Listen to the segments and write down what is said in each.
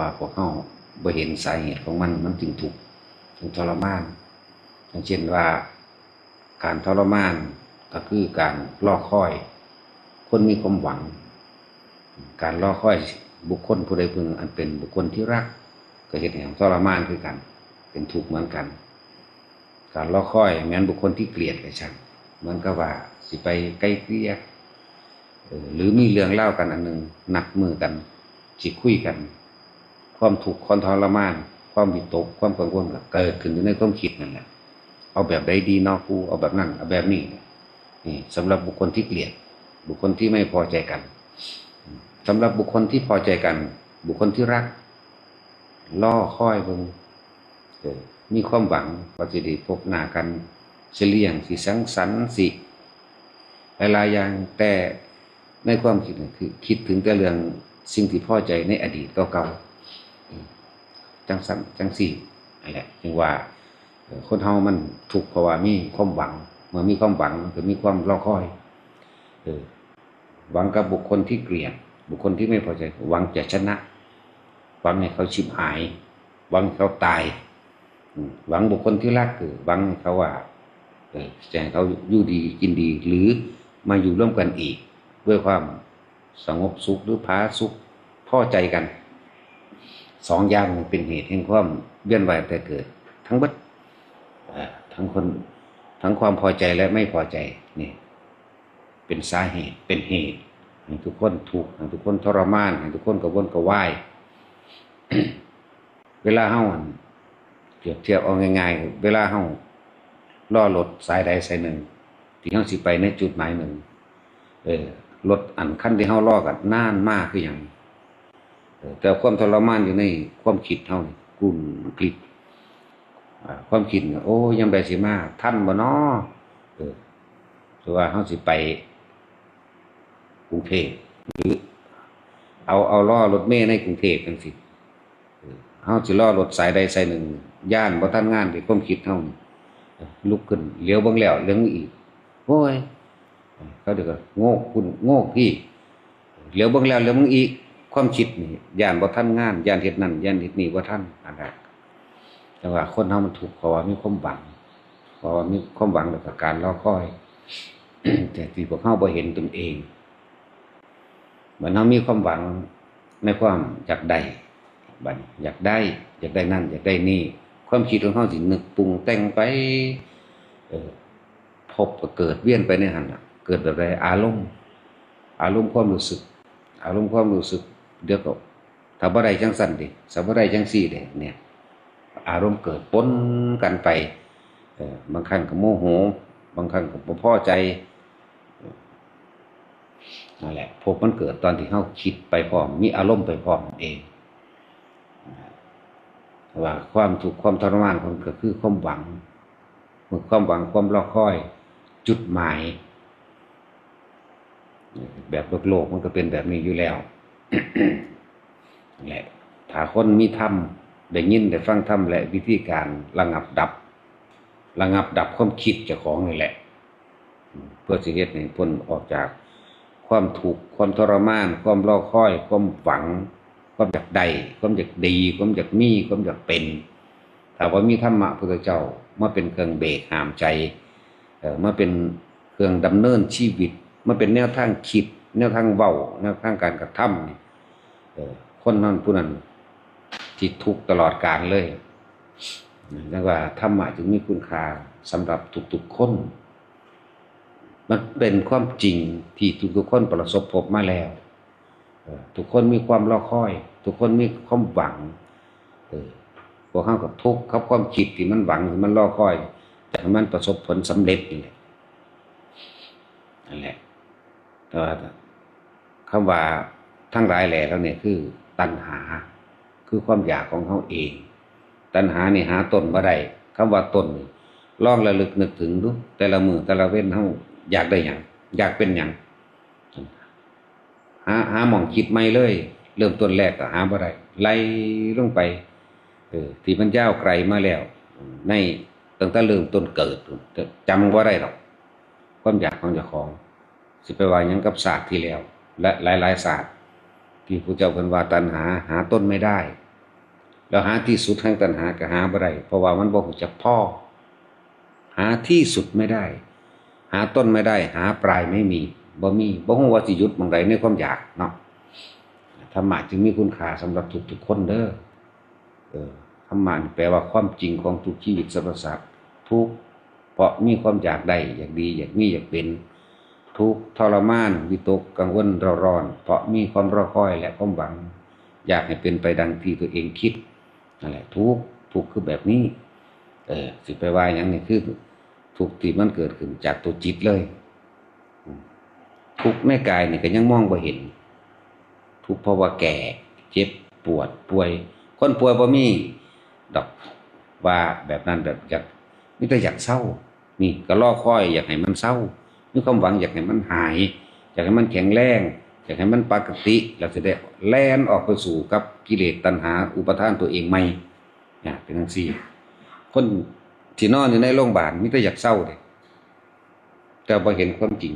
ว่าพวกเขาบ่เห็นสาเหตุของมันมันจึงถูกถึงทรมาน อย่างเช่นว่าการทรมานก็คือการรอค่อย คนมีความหวัง การรอค่อยบุคคลผู้ใดพึงอันเป็นบุคคลที่รัก ก็เห็นอย่งทรมานคือกัน เป็นทุกเหมือนกัน การรอค่อยแม้นบุคคลที่เกลียดกับฉันมือนกับว่าสิไปใกล้เกลียหรือมีเรื่องเล่ากันอันหนึ่งหนักมือกันจิคุยกัน ความถูกข์ความทรมาน ความวิตก ความกังวลเกิดขึ้นอยู่ในความคิดนั่นแหละเอาแบบใดดีนาะกูเอาแบบนั้นเอาแบบนี้นี่สำหรับบุคคลที่เกลียด บุคคลที่ไม่พอใจกันสำหรับบุคคลที่พอใจกัน บุคคลที่รัก ล่อค่อยเบิ่งมีความหวังว่าจะได้พบหน้ากันสิเลี้ยงสิสังสรรค์สิหลายๆอย่างแต่ในความคิดน่ะคือ คิดถึงแต่เรื่องสิ่งที่พอใจในอดีตเก่าๆ จังสันจังสี่นั่นแหละจึงว่าคนเฮามันถูกเพราะว่ามีความหวัง เมื่อมีความหวังก็มีความรอคอยเออหวังกับบุคคลที่เกลียด บุคคลที่ไม่พอใจ หวังจะชนะ หวังให้เขาชิบหาย หวังเขาตายหวังบุคคลที่รักคือหวังเขาว่าเออจะให้เขาอยู่ดีกินดี หรือมาอยู่ร่วมกันอีก ด้วยความสงบสุขหรือพาสุขพอใจกัน สองอย่างเป็นเหตุแห่งความเวียนว่ายแต่เกิด ทั้งบัดทั้งคนทั้งความพอใจและไม่พอใจนี่เป็นสาเหตุเป็นเหตุให้ทุกคนถูกข์ให้ทุกคนทรมานให้ทุกคนกระวนกระวายเวลาเฮามันเปรียบเทียบเอาง่ายๆเวลาเฮาล่อรถสายใดสายหนึ่ง ที่เฮาสิไปในจุดหมายหนึ่งเออรถอันคันที่เฮาล่อกันนานมากคือหยัง แต่ความทรมานอยู่ในความคิดเฮานี่กลุ่นกลิดความคิดโอ้ยังได้สิมาท่านบ่น้อเออถือว่าเฮาสิไปกรุงเทพหรือ เอาเอาล่อรถเมล์ในกรุงเทพจังซี่เออเฮาสิล่อรถสายใดสายหนึ่ง ย่านบ่ทันงานที่ความคิดเฮานี่เออลุกขึ้นเลี้ยวเบิ่งแล้วเลี้ยวอีกโอ้ยเขาเดี๋ยวก็โง่คุณโง่พี่เลี้ยวเบิ่งแล้วเลี้ยวมึงอีก ความคิดนี่ย่านบ่ทันงานย่านเฮ็ดนั่นย่านเฮ็ดนี่บ่ทันอันนั้นแต่ว่าคนเฮามันถูกข์เพราะว่ามีความหวังเพราะว่ามีความหวังแล้วก็การรอคอย แต่ที่พวกเฮาบ่เห็นตนเองเหมือนเฮามีความหวังในความอยากได้บัดนี้อยากได้ อยากได้นั่น อยากได้นี่ ความคิดของเฮาสินึกปรุงแต่งไป เออพบเกิดเวียนไปในหันน่ะเกิดแบบไรอารมณ์อารมณ์ความรู้สึก อารมณ์ความรู้สึก เดี๋ยวก็ถ้าบ่ได้จังสั่นดิถ้าบ่ได้จังซี่เด้เนี่ย อารมณ์เกิดปนกันไปบางครั้งก็โมโห บางครั้งก็บ่พอใจนั่นแหละพบมันเกิดตอนที่เฮาคิดไปพร้อม มีอารมณ์ไปพร้อมเองว่าความทุกความทรมานของมันก็คือความหวังความหวังความรอคอย จุดหมาย แบบโลกโลกมันก็เป็นแบบนี้อยู่แล้ว แหละถ้าคนมีธรรมได้ยินได้ฟังธรรมและวิธีการระงับดับ ระงับดับความคิดเจ้าของนี่แหละ เพื่อสิเฮ็ดให้พ้นออกจากความทุกความทรมาน ความรอคอย ความหวัง ความอยากได้ความอยากดี ความอยากมีความอยากเป็นถ้าว่ามีธรรมะพุทธเจ้ามาเป็นเครื่องเบรกหามใจเอ่อมาเป็นเครื่องดำเนินชีวิตมาเป็นแนวทางคิด แนวทางเว้าแนวทางการกระทำนี่คนนั้นผู้นั้นที่ทุกตลอดกาลเลยดังว่าธรรมะจึงมีคุณค่าสำหรับทุกๆคน มันเป็นความจริงที่ทุกๆคนประสบพบมาแล้วทุกคนมีความรอคอย ทุกคนมีความหวังพวกเขากับทุกข์เขาความคิดที่มันหวังที่มันรอคอย แต่มันประสบผลสำเร็จนี่แหละนั่นแหละแต่ว่า คำว่าทั้งหลายแหล่แล้วเนี่ยคือตัณหา คือความอยากของเขาเอง ตัณหานี่หาตนบ่ได้คำว่าตนนี่ลองระลึกนึกถึงดูแต่ละมือแต่ละเว้นเขาอยากได้หยังอยากเป็นหยังหาหาหมองคิดไม่เลย เริ่มต้นแรกก็หาบ่ได้ไล่ลงไปเออที่มันยาวไกลมาแล้ว ในตั้งแต่เริ่มต้นเกิดจำว่าได้หรอกความอยากของเจ้าของ สิไปว่ายังกับศาสตร์ที่แล้ว และหลายๆศาสตร์ ที่พระเจ้าพิ่นว่าตัณหาหาต้นไม่ได้ แล้วหาที่สุดแห่งตัณหาก็หาบ่ได้เพราะว่ามันบ่รู้จักพ่อ หาที่สุดไม่ได้ หาต้นไม่ได้ หาปลายไม่มีบ่มีบ่ฮู้ว่าสิยุดบางใดในความอยากเนาะธรรมะจึงมีคุณค่าสำหรับทุกๆคนเด้อเออธรรมะแปลว่าความจริงของทุกชีวิตสรรพสัตว์ทุกเพราะมีความอยากได้อยากดีอยากมีอยากเป็น ทุกทรมานวิตกกังวลเร่าร้อน เพราะมีความรอคอยและความหวัง อยากให้เป็นไปดังที่ตัวเองคิดนั่นแหละทุกทุกคือแบบนี้ เออสิไปว่าอย่างนี้คือทุกที่มันเกิดขึ้นจากตัวจิตเลย ทุกในกายนี่ก็ยังมองบ่เห็น ทุกเพราะว่าแก่ เจ็บปวดป่วย คนป่วยบ่มีดอกว่าแบบนั้นแบบอยากนี่ก็อยากเศร้า นี่ก็รอคอยอยากให้มันเศร้า มีความหวังอยากให้มันหาย อยากให้มันแข็งแรงอยากให้มันปกติแล้วจะได้แล่นออกไปสู่กับกิเลสตัณหา อุปทานตัวเองใหม่เนี่ยเป็นจังซี่ คนที่นอนอยู่ในโรงพยาบาลมิแต่อยากเศร้าเลยแต่พอเห็นความจริง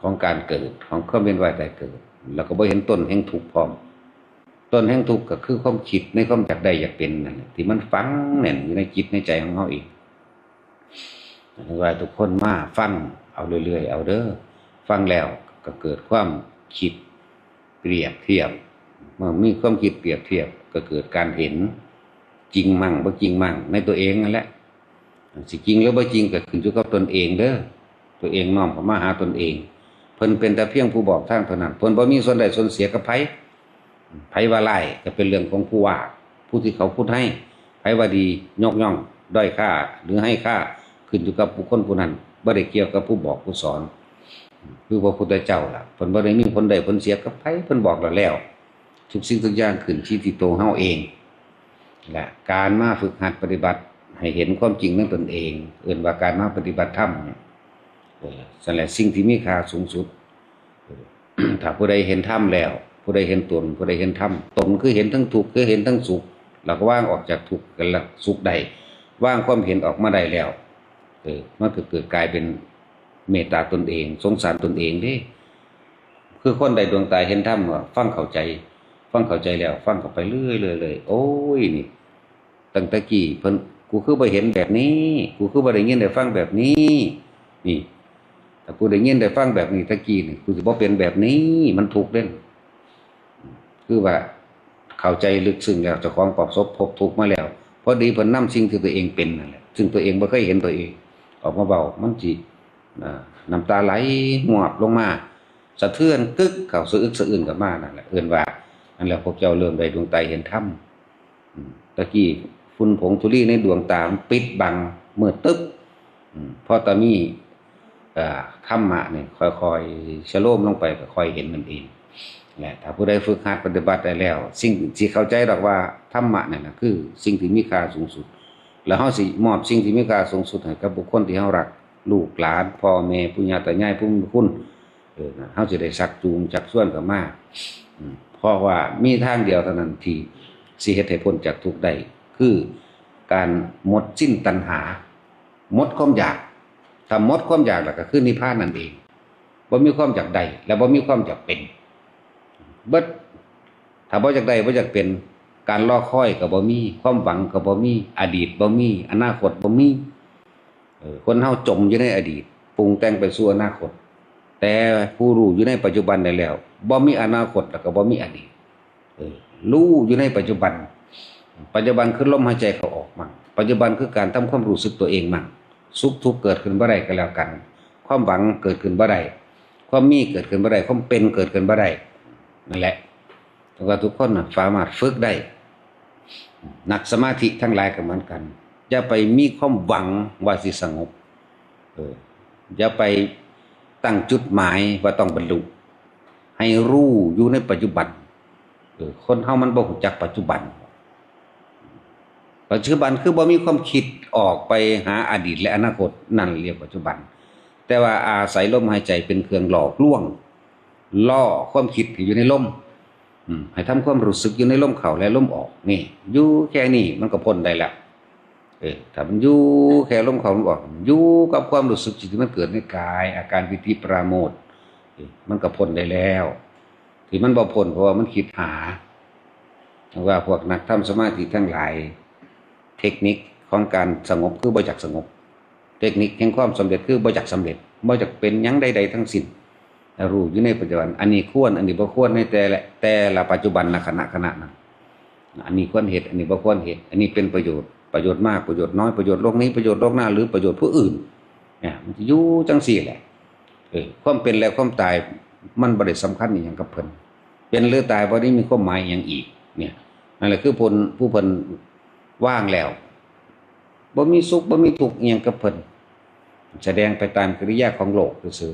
ของการเกิดของความเป็นว่ายแต่เกิด แล้วก็บ่เห็นต้นแห่งทุกข์พร้อมต้นแห่งทุกข์ก็คือความคิดในความอยากได้อยากเป็นนั่นแหละที่มันฝังแน่นอยู่ในจิตในใจของเขาเอง ว่าทุกคนมาฟังเอาเรื่อยๆเอาเด้อฟังแล้วก็เกิดความคิดเปรียบเทียบเมื่อมีความคิดเปรียบเทียบก็เกิดการเห็นจริงมั่งบ่จริงมั่งในตัวเองนั่นแหละสิจริงหรือบ่จริงก็ขึ้นอยู่กับตนเองเด้อตัวเองน้อมเข้ามาหาตนเอง เพิ่นเป็นแต่เพียงผู้บอกทางเท่านั้นเพิ่นบ่มีส่วนใดส่วนเสียกับไผไผว่าไล่ก็เป็นเรื่องของผู้ว่าผู้ที่เขาพูดให้ไผว่าดียกย่องด้อยค่าหรือให้ค่า ขึ้นอยู่กับบุคคลผู้นั้นบ่ได้เกี่ยวกับผู้บอกผู้สอน คือพระพุทธเจ้าล่ะเพิ่นบ่ได้มีผลใดผลเสียกับไผเพิ่นบอกแล้วแล้ว ทุกสิ่งทุกอย่างขึ้นที่ที่ตัวเฮาเองและการมาฝึกหัดปฏิบัติ ให้เห็นความจริงในตนเอง เอื่นว่าการมาปฏิบัติธรรมเนี่ยสั่นแหละสิ่งที่มีค่าสูงสุดถ้าผู้ใดเห็นธรรมแล้ว ผู้ใดเห็นตนผู้ใดเห็นธรรมตนคือเห็นทั้งทุกข์คือเห็นทั้งสุขเราก็ว่างออกจากทุกข์กันละสุขใดว่างความเห็นออกมาได้แล้ว เออมันก็เกิดกลายเป็นเมตตาตนเอง สงสารตนเองเด้คือคนใดดวงตาเห็นธรรมว่าฟังเข้าใจ ฟังเข้าใจแล้ว ฟังเข้าไปเรื่อยเลยเลยโอ้ยนี่ตั้งแต่กี้เพิ่นกูคือบ่เห็นแบบนี้ กูคือบ่ได้ยินได้ฟังแบบนี้ นี่ถ้ากูได้ยินได้ฟังแบบนี้ตะกี้นี่กูสิบ่เป็นแบบนี้มันถูกเด้นคือว่าเข้าใจลึกซึ้งแล้วเจ้าของประสบพบทุกมาแล้วพอดีเพิ่นนำสิ่งที่ตัวเองเป็นนั่นแหละซึ่งตัวเองบ่เคยเห็นตัวเอง ออกมาเบามันสิอ่น้ำตาไหลหวบลงมา สะเทือนกึกเข้าสะอึกสะอื้นกับมานั่นแหละเอิ้นว่าอันแล้วพวกเจ้าเริ่มได้ดวงตาเห็นธรรมอืมตะกี้ฝุ่นผงธุลีในดวงตาปิดบังเมืดตึ๊บพอตอนนี้อ่าธรรมะเนี่ยค่อยๆชะโลมลงไปก็ค่อยเห็นมันเองแหละถ้าผู้ใดฝึกหัดปฏิบัติได้แล้ว สิ่งที่เข้าใจดอกว่าธรรมะเนี่ยนะคือ สิ่งที่มีค่าสูงสุด แล้วเฮาสิมอบสิ่งที่มีค่าสูงสุดให้กับบุคคลที่เฮารัก ลูกหลานพ่อแม่ปู่ย่าตายายผู้มีคุณเออเขาจะได้ชักจูงชักส่วนกับมาอืมเพราะว่ามีทางเดียวเท่านั้นที่สิเฮ็ดให้พ้นจากทุกข์ได้คือการหมดสิ้นตัณหา หมดความอยากถ้าหมดความอยากแล้วก็คือนิพพานนั่นเองบ่มีความอยากใดและบ่มีความอยากเป็น เบิดถ้าบ่อยากใดบ่อยากเป็น การรอคอยก็บ่มีความหวังก็บ่มี อดีตบ่มีอนาคตบ่มีคนเฮาจมอยู่ในอดีตปรุงแต่งไปสู่อนาคต แต่ผู้รู้อยู่ในปัจจุบันได้แล้วบ่มีอนาคตแล้วก็บ่มีอดีตรู้อยู่ในปัจจุบัน ปัจจุบันคือลมหายใจเขาออกมั่งปัจจุบันคือการทำความรู้สึกตัวเองมั่งสุขทุกข์เกิดขึ้นบ่ได้ก็แล้วกัน ความหวังเกิดขึ้นบ่ได้ความมีเกิดขึ้นบ่ได้ความเป็นเกิดขึ้นบ่ได้นั่นแหละแต่ว่าทุกคนน่ะสามารถฝึกได้ นักสมาธิทั้งหลายก็เหมือนกันอย่าไปมีความหวังว่าสิสงบเอออย่าไปตั้งจุดหมายว่าต้องบรรลุให้รู้อยู่ในปัจจุบันเออคนเฮามันบ่รู้จักปัจจุบัน ปัจจุบันคือบ่มีความคิดออกไปหาอดีตและอนาคตนั่นเรียกปัจจุบัน แต่ว่าอาศัยลมหายใจเป็นเครื่องหลอกลวงล่อความคิดอยู่ในลม ให้ทำความรู้สึกอยู่ในลมเข้าและลมออกนี่อยู่แค่นี้มันก็พ้นได้แล้วเออถ้ามันอยู่แค่ลมเข้าลมออกอยู่กับความรู้สึกที่มันเกิดในกาย อาการปิติปราโมทมันก็พ้นได้แล้ว ที่มันบ่พ้นเพราะว่ามันคิดหาว่าพวกนักทำสมาธิทั้งหลาย เทคนิคของการสงบคือบ่จักสงบ เทคนิคแห่งความสำเร็จคือบ่จักสำเร็จบ่จักเป็นยังใดๆทั้งสิ้น รู้อยู่ในปัจจุบัน อันนี้ควร อันนี้บ่ควรในแต่ละแต่ละปัจจุบันณขณะขณะนั้นอันนี้ควรเหตุอันนี้บ่ควรเหตุอันนี้เป็นประโยชน์ประโยชน์มากประโยชน์น้อยประโยชน์โลกนี้ประโยชน์โลกหน้าหรือประโยชน์ผู้อื่นเนี่ยมันจะยู่จังสี่แหละเออความเป็นและความตายมันบ่ได้สำคัญอย่างกับเพิ่นเป็นหรือตายบ่ได้มีความหมายอย่างอีก เนี่ยนั่นแหละคือผลผู้เพิ่นว่างแล้วบ่มีสุขบ่มีทุกข์อย่างกับเพิ่นแสดงไปตามกิริยาของโลกซื่อ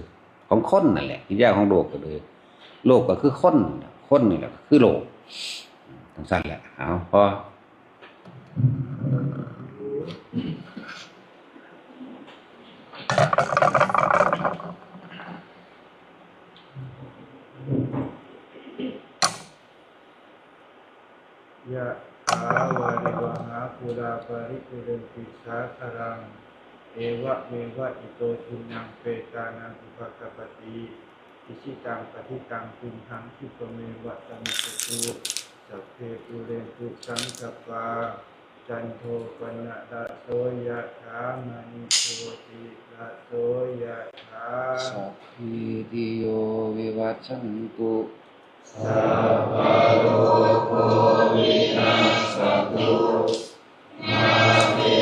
ของคนนั่นแหละกิริยาของโลกก็เลยโลกก็คือคนคนนี่แหละคือโลกทั้งสั้นแหละเอาพอยะถาวาริวหาภูราปริปุเรนติสาคารัง เอวะเมวะอิโตทินังเปตานังอุปกปปติอิชิตังปฏิตังตุมหังคิปะเมวะตมิจตุสัพเพปุเรนตุสังกปาจันโทปนะดะโสยะถามณิโชติดะโสยะถาสัพพิติโยวิวัชชันตุสัพพะโลโควินาศตุมาเต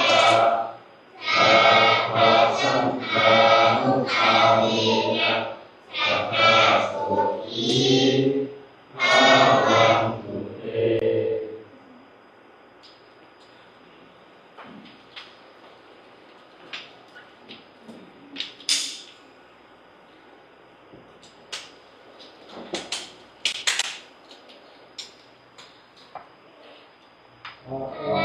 哦